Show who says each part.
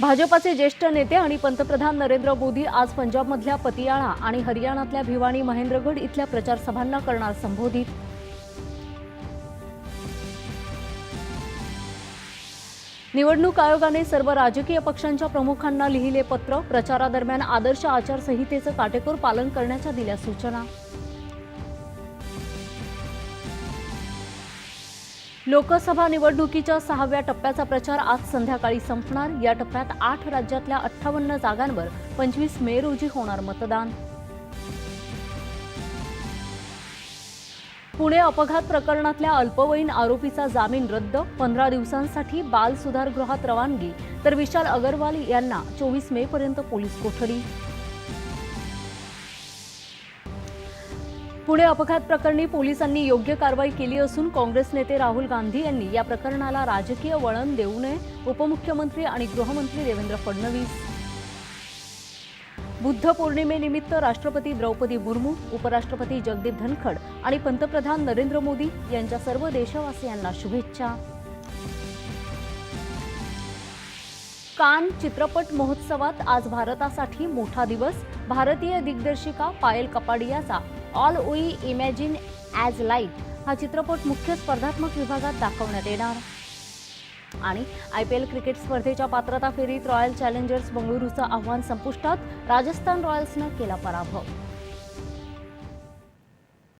Speaker 1: भाजपाचे ज्येष्ठ नेते आणि पंतप्रधान नरेंद्र मोदी आज पंजाबमधल्या पतियाळा आणि हरियाणातल्या भिवानी महेंद्रगड इथल्या प्रचारसभांना करणार संबोधित. निवडणूक आयोगाने सर्व राजकीय पक्षांच्या प्रमुखांना लिहिले पत्र प्रचारादरम्यान आदर्श आचारसंहितेचं काटेकोर पालन करण्याच्या दिल्या सूचना. लोकसभा निवडणुकीच्या सहाव्या टप्प्याचा प्रचार आज संध्याकाळी संपणार. या टप्प्यात आठ राज्यातल्या अठ्ठावन्न जागांवर पंचवीस मे रोजी होणार मतदान. पुणे अपघात प्रकरणातल्या अल्पवयीन आरोपीचा जामीन रद्द. पंधरा दिवसांसाठी बाल सुधारगृहात रवानगी. तर विशाल अगरवाल यांना चोवीस मे पर्यंत पोलीस कोठडी. पुणे अपघात प्रकरणी पोलिसांनी योग्य कारवाई केली असून काँग्रेस नेते राहुल गांधी यांनी या प्रकरणाला राजकीय वळण देऊ नये उपमुख्यमंत्री आणि गृहमंत्री देवेंद्र फडणवीस. बुद्ध पौर्णिमेनिमित्त राष्ट्रपती द्रौपदी मुर्मू उपराष्ट्रपती जगदीप धनखड आणि पंतप्रधान नरेंद्र मोदी यांच्या सर्व देशवासियांना शुभेच्छा. कान चित्रपट महोत्सवात आज भारतासाठी मोठा दिवस भारतीय दिग्दर्शिका Payal कपाडियाचा all we imagine as light हा चित्रपट मुख्य स्पर्धात्मक विभागात दाखवण्यात येणार. आणि आय पी एल क्रिकेट स्पर्धेच्या पात्रता फेरीत रॉयल चॅलेंजर्स बंगळुरूचं आव्हान संपुष्टात राजस्थान रॉयल्सनं केला पराभव.